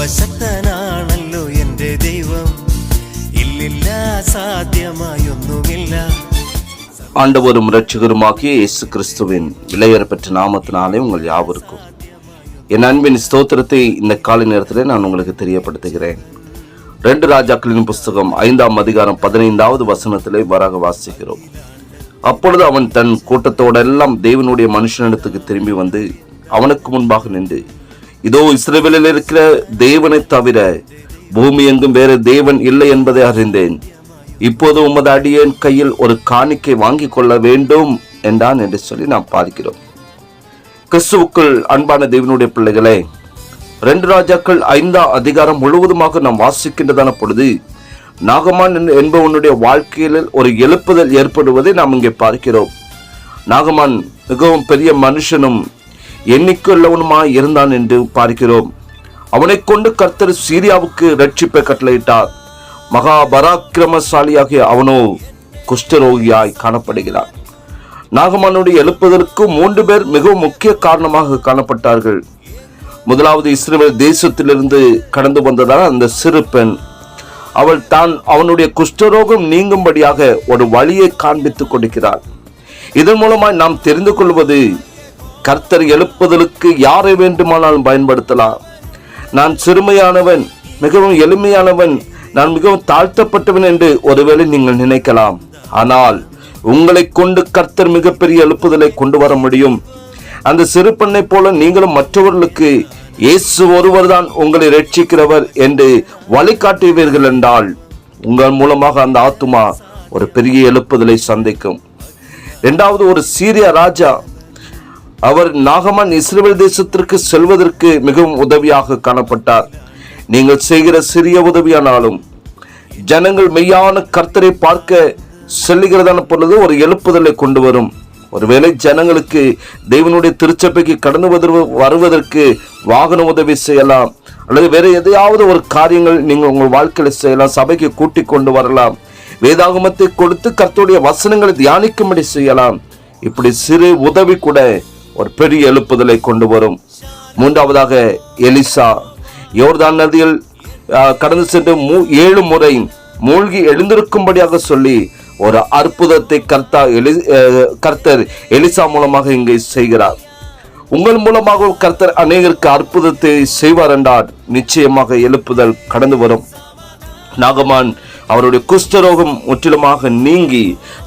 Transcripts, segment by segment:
സർവശക്തനാണല്ലോ എൻ്റെ ദൈവം ഇല്ലില്ല സാധ്യമായൊന്നുമില്ല ஆண்டவரும் இரட்சகருமாகிய இயேசு கிறிஸ்துவின் விலையேறப்பெற்ற நாமத்தினாலே உங்கள் யாவருக்கும் என் அன்பின் ஸ்தோத்திரத்தை இந்த காலை நேரத்தில் நான் உங்களுக்கு தெரியப்படுத்துகிறேன் ரெண்டு ராஜாக்களின் புஸ்தகம் ஐந்தாம் அதிகாரம் பதினைந்தாவது வசனத்திலே வராக வாசிக்கிறோம் அப்பொழுது அவன் தன் கூட்டத்தோடெல்லாம் தேவனுடைய மனுஷனிடத்துக்கு திரும்பி வந்து அவனுக்கு முன்பாக நின்று இதோ இஸ்ரேவேலில் இருக்கிற தேவனை தவிர பூமி எங்கும் வேறு தேவன் இல்லை என்பதை அறிந்தேன். இப்போது உமது அடியேன் கையில் ஒரு காணிக்கை வாங்கிக் கொள்ள வேண்டும் என்றான் என்று சொல்லி நாம் பார்க்கிறோம். கிறிஸ்துவுக்குள் அன்பான தேவனுடைய பிள்ளைகளே ரெண்டு ராஜாக்கள் ஐந்தாம் அதிகாரம் முழுவதுமாக நாம் வாசிக்கின்றதான பொழுது நாகமான் என்பவனுடைய வாழ்க்கையில் ஒரு எழுப்புதல் ஏற்படுவதை நாம் இங்கே பார்க்கிறோம். நாகமான் மிகவும் பெரிய மனுஷனும் எண்ணிக்கையுள்ளவனுமாய் இருந்தான் என்று பார்க்கிறோம். அவனை கொண்டு கர்த்தர் சீரியாவுக்கு ரட்சிப்பை கட்டளையிட்டார். மகா பராக்கிரமசாலியாகிய அவனோ குஷ்டரோகியாய் காணப்படுகிறார். நாகமானுடைய எழுப்புதலுக்கு மூன்று பேர் மிகவும் முக்கிய காரணமாக காணப்பட்டார்கள். முதலாவது இஸ்ரேல் தேசத்திலிருந்து கடந்து வந்ததால் அந்த சிறு பெண். அவள் தான் அவனுடைய குஷ்டரோகம் நீங்கும்படியாக ஒரு வழியை காண்பித்துக் கொடுக்கிறாள் இதன் மூலமாய் நாம் தெரிந்து கொள்வது கர்த்தர் எழுப்புதலுக்கு யாரை வேண்டுமானாலும் பயன்படுத்தலாம். நான் சிறுமையானவன் மிகவும் எளிமையானவன் நான் மிகவும் தாழ்த்தப்பட்டவன் என்று ஒருவேளை நீங்கள் நினைக்கலாம். ஆனால் உங்களை கொண்டு கர்த்தர் மிகப்பெரிய எழுப்புதலை கொண்டு வர முடியும். அந்த சிறு பெண்ணைப் போல நீங்களும் மற்றவர்களுக்கு இயேசு ஒருவர்தான் உங்களை ரட்சிக்கிறவர் என்று வழிகாட்டுவீர்கள் என்றால் உங்கள் மூலமாக அந்த ஆத்துமா ஒரு பெரிய எழுப்புதலை சந்திக்கும். இரண்டாவது ஒரு சீரிய ராஜா அவர் நாகமான் இஸ்ரேல் தேசத்திற்கு செல்வதற்கு மிகவும் உதவியாக காணப்பட்டார். நீங்கள் செய்கிற சிறிய உதவியானாலும் ஜனங்கள் மெய்யான கர்த்தரை பார்க்க செல்லுகிறதான பொழுது ஒரு எழுப்புதலை கொண்டு வரும் ஒருவேளை ஜனங்களுக்கு தெய்வனுடைய திருச்சபைக்கு கடந்து வருவதற்கு வாகன உதவி செய்யலாம். அல்லது வேற எதையாவது ஒரு காரியங்கள் நீங்கள் உங்கள் வாழ்க்கையில் செய்யலாம் சபைக்கு கூட்டிக் கொண்டு வரலாம். வேதாகமத்தை கொடுத்து கர்த்தருடைய வசனங்களை தியானிக்கும்படி செய்யலாம். இப்படி சிறு உதவி கூட ஒரு பெரிய எழுப்புதலை கொண்டு வரும். மூன்றாவதாக எலிசா. யோர்தான் நதியில் கடந்து சென்று மூ- ஏழு முறை மூழ்கி எழுந்திருக்கும்படியாக சொல்லி ஒரு அற்புதத்தை கர்த்தா எலி கர்த்தர் எலிசா மூலமாக இங்கே செய்கிறார். உங்கள் மூலமாக கர்த்தர் அநேகருக்கு அற்புதத்தை செய்வார் என்றால் நிச்சயமாக எழுப்புதல் கடந்து வரும். நாகமான் அவருடைய குஷ்டரோகம் முற்றிலுமாக நீங்கி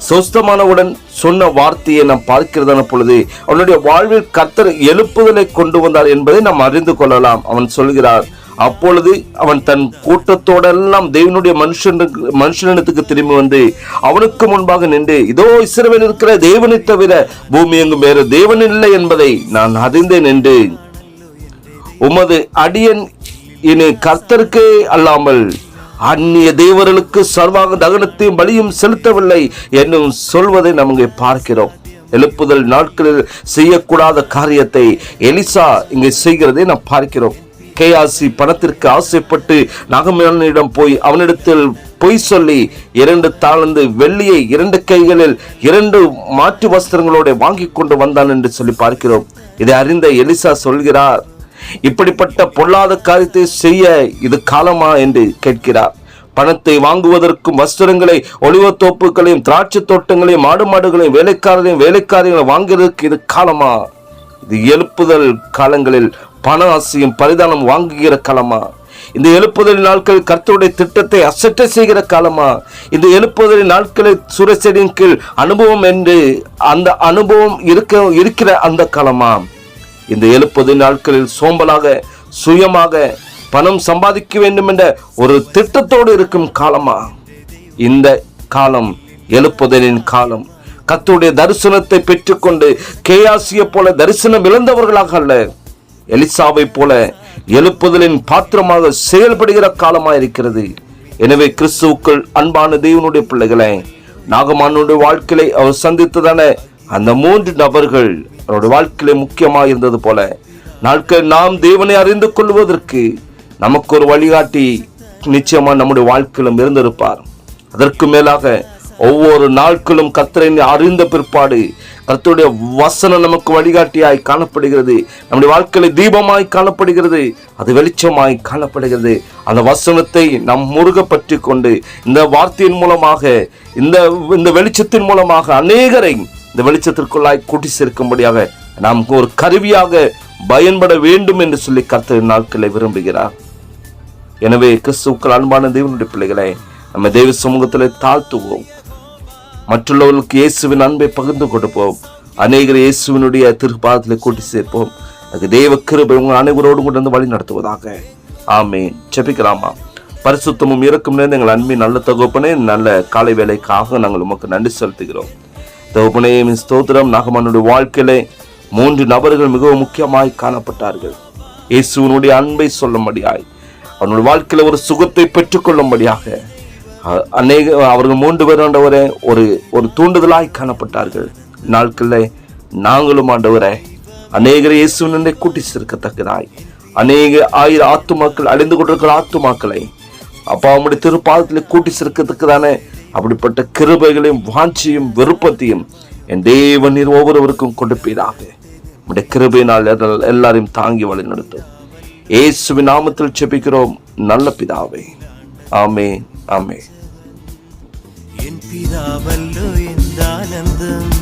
சொஸ்தமானவுடன் சொன்ன வார்த்தையை நாம் பார்க்கிறதான பொழுது அவனுடைய வாழ்வில் கர்த்தர் எழுப்புதலை கொண்டு வந்தார் என்பதை நாம் அறிந்து கொள்ளலாம். அவன் சொல்கிறார் அப்பொழுது அவன் தன் கூட்டத்தோடெல்லாம் தேவனுடைய மனுஷன் மனுஷனிடத்துக்கு திரும்பி வந்து அவனுக்கு முன்பாக நின்று இதோ இஸ்ரவேல் இருக்கிற தேவனை தவிர பூமி எங்கும் வேறு தேவன் இல்லை என்பதை நான் அறிந்தேன் என்று உமது அடியன் இனி கர்த்தருக்கே அல்லாமல் அந்நிய தேவர்களுக்கு சர்வாக தகனத்தையும் பலியும் செலுத்தவில்லை என்னும் சொல்வதை நாம் இங்கே பார்க்கிறோம். எழுப்புதல் நாட்களில் செய்யக்கூடாத காரியத்தை எலிசா இங்கே செய்கிறதை நாம் பார்க்கிறோம். கேஆசி பணத்திற்கு ஆசைப்பட்டு நாகமேலனிடம் போய் அவனிடத்தில் பொய் சொல்லி இரண்டு தாழ்ந்து வெள்ளியை இரண்டு கைகளில் இரண்டு மாற்று வஸ்திரங்களோட வாங்கி கொண்டு வந்தான் என்று சொல்லி பார்க்கிறோம். இதை அறிந்த எலிசா சொல்கிறார் இப்படிப்பட்ட பொல்லாத காரியத்தை செய்ய இது காலமா என்று கேட்கிறார். பணத்தை வாங்குவதற்கும் வஸ்திரங்களை ஒளிவத்தோப்புகளையும் திராட்சை தோட்டங்களையும் மாடு மாடுகளையும் வேலைக்காரரையும் வேலைக்காரர்களையும் வாங்குவதற்கு இது காலமா? இது எழுப்புதல் காலங்களில் பண ஆசையும் பரிதானம் வாங்குகிற காலமா? இந்த எழுப்புதலின் நாட்கள் கர்த்தருடைய திட்டத்தை அசட்டை செய்கிற காலமா? இந்த எழுப்புதலின் நாட்களில் சுரசடியின் கீழ் அனுபவம் என்று அந்த அனுபவம் இருக்க இருக்கிற அந்த காலமா? இந்த எழுப்பது நாட்களில் சோம்பலாக சுயமாக பணம் சம்பாதிக்க வேண்டும் என்ற ஒரு திட்டத்தோடு இருக்கும் காலமா? இந்த காலம் எழுப்புதலின் காலம். கத்துடைய தரிசனத்தை பெற்றுக்கொண்டு கேயாசிய போல தரிசனம் இழந்தவர்களாக அல்ல. எலிசாவை போல எழுப்புதலின் பாத்திரமாக செயல்படுகிற காலமாக இருக்கிறது. எனவே கிறிஸ்துவுக்குள் அன்பான தெய்வனுடைய பிள்ளைகளை நாகமானுடைய வாழ்க்கையை அவர் சந்தித்ததான அந்த மூன்று நபர்கள் அவருடைய வாழ்க்கையிலே முக்கியமாக இருந்தது போல நாட்கள் நாம் தேவனை அறிந்து கொள்வதற்கு நமக்கு ஒரு வழிகாட்டி நிச்சயமாக நம்முடைய வாழ்க்கையிலும் இருந்திருப்பார். அதற்கு மேலாக ஒவ்வொரு நாட்களும் கத்தரை அறிந்த பிற்பாடு கத்தருடைய வசனம் நமக்கு வழிகாட்டியாய் காணப்படுகிறது. நம்முடைய வாழ்க்கையில தீபமாய் காணப்படுகிறது. அது வெளிச்சமாய் காணப்படுகிறது. அந்த வசனத்தை நம் முருக பற்றி கொண்டு இந்த வார்த்தையின் மூலமாக இந்த இந்த வெளிச்சத்தின் மூலமாக அநேகரை இந்த வெளிச்சத்திற்குள்ளாய் கூட்டி சேர்க்கும்படியாக நாம் ஒரு கருவியாக பயன்பட வேண்டும் என்று சொல்லி கர்த்தர் நாட்களை விரும்புகிறார். எனவே கிறிஸ்துக்கள் அன்பான தேவனுடைய பிள்ளைகளை நம்ம தெய்வ சமூகத்தில் தாழ்த்துவோம். மற்றுள்ளவர்களுக்கு இயேசுவின் அன்பை பகிர்ந்து கொடுப்போம். அநேகர் இயேசுவினுடைய திருப்பாதத்தில் கூட்டி சேர்ப்போம். அது தேவ கிருபை உங்கள் அனைவரோடும் கூட வழி நடத்துவதாக. ஆமேன். செபிக்கலாமா பரிசுத்தமும் இறக்கும் நேர்ந்து எங்கள் அன்பின் நல்ல தகுப்பனே நல்ல காலை வேலைக்காக நாங்கள் உமக்கு நன்றி செலுத்துகிறோம். தகுப்பனே ஸ்தோத்திரம். நாகமனுடைய வாழ்க்கையில மூன்று நபர்கள் மிகவும் முக்கியமாய் காணப்பட்டார்கள். இயேசுவினுடைய அன்பை சொல்லும்படியாய் அவனுடைய வாழ்க்கையில ஒரு சுகத்தை பெற்றுக்கொள்ளும்படியாக அநேக அவர்கள் மூன்று பேர் ஆண்டவரே ஒரு ஒரு தூண்டுதலாய் காணப்பட்டார்கள். நாட்களில் நாங்களும் ஆண்டவரே அநேகரை இயேசுவினை கூட்டி சேர்க்கத்தக்கதாய் அநேக ஆயிரம் ஆத்துமாக்கள் அழிந்து கொண்டிருக்கிற ஆத்துமாக்களை அப்பா அவனுடைய திருப்பாதத்தில் கூட்டி சேர்க்கத்தக்கதான அப்படிப்பட்ட கிருபைகளையும் வாஞ்சியும் விருப்பத்தையும் என் தேவன் நீர் ஒவ்வொருவருக்கும் கொடுப்பீராக உடைய கிருபையினால் எல்லாரையும் தாங்கி வழி நடத்தும் இயேசுவின் நாமத்தில் செபிக்கிறோம் நல்ல பிதாவே. ஆமே ஆமே என் பிதாவல்லோ எந்த ஆனந்தம்